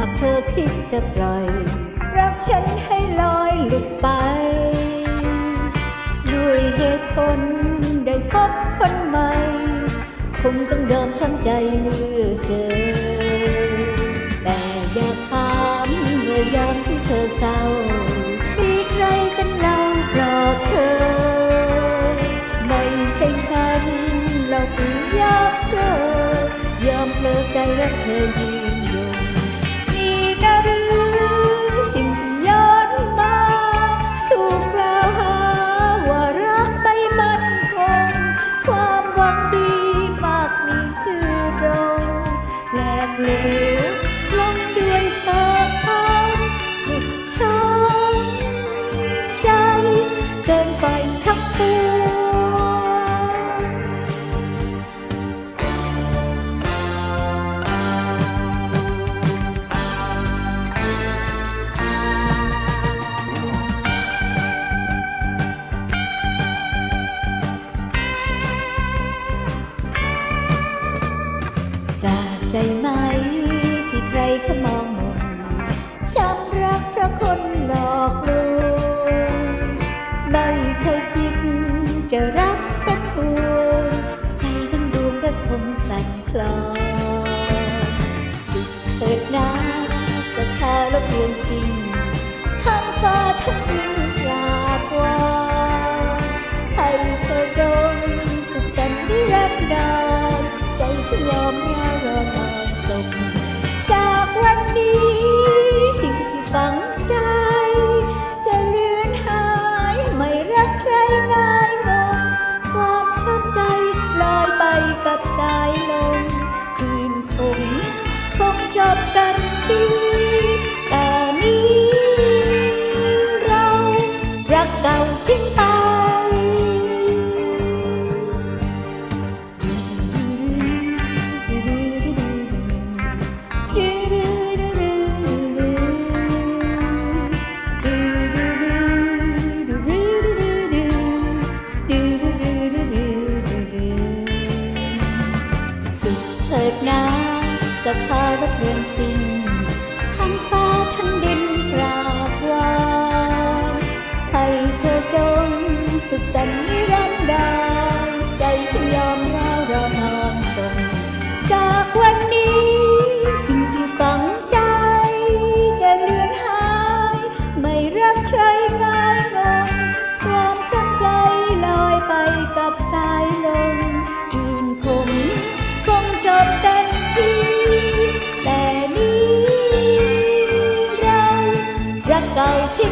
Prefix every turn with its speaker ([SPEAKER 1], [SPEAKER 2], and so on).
[SPEAKER 1] ากเธอคิดจะปล่อย รักฉันให้ลอยหลุดไป ด้วยเหตุผลได้พบคนใหม่ คงต้องยอมช้ำใจเมื่อเจอ แต่อย่าถามเมื่อยามที่เธอเศร้า มีใครกันเล่าปลอบเธอ ไม่ใช่ฉันเราเพิ่งยากเธอยอมเพลอใจรักเธอยืนยง ใจไหม ที่ใครเขามองมนช้ำรักเพราะคนหลอกลวงไม่เคยคิดจะรักเป็นห่วงใจทั้งดวงก็ทมสั่นคลอน ยอมรอรอนอนสม ฟ้ารบเรือนสิ่งทั้งฟ้าทั้งดินปราบรามให้เธอจงสุขสันต์นิรันดร์ใจฉันยอม 好天。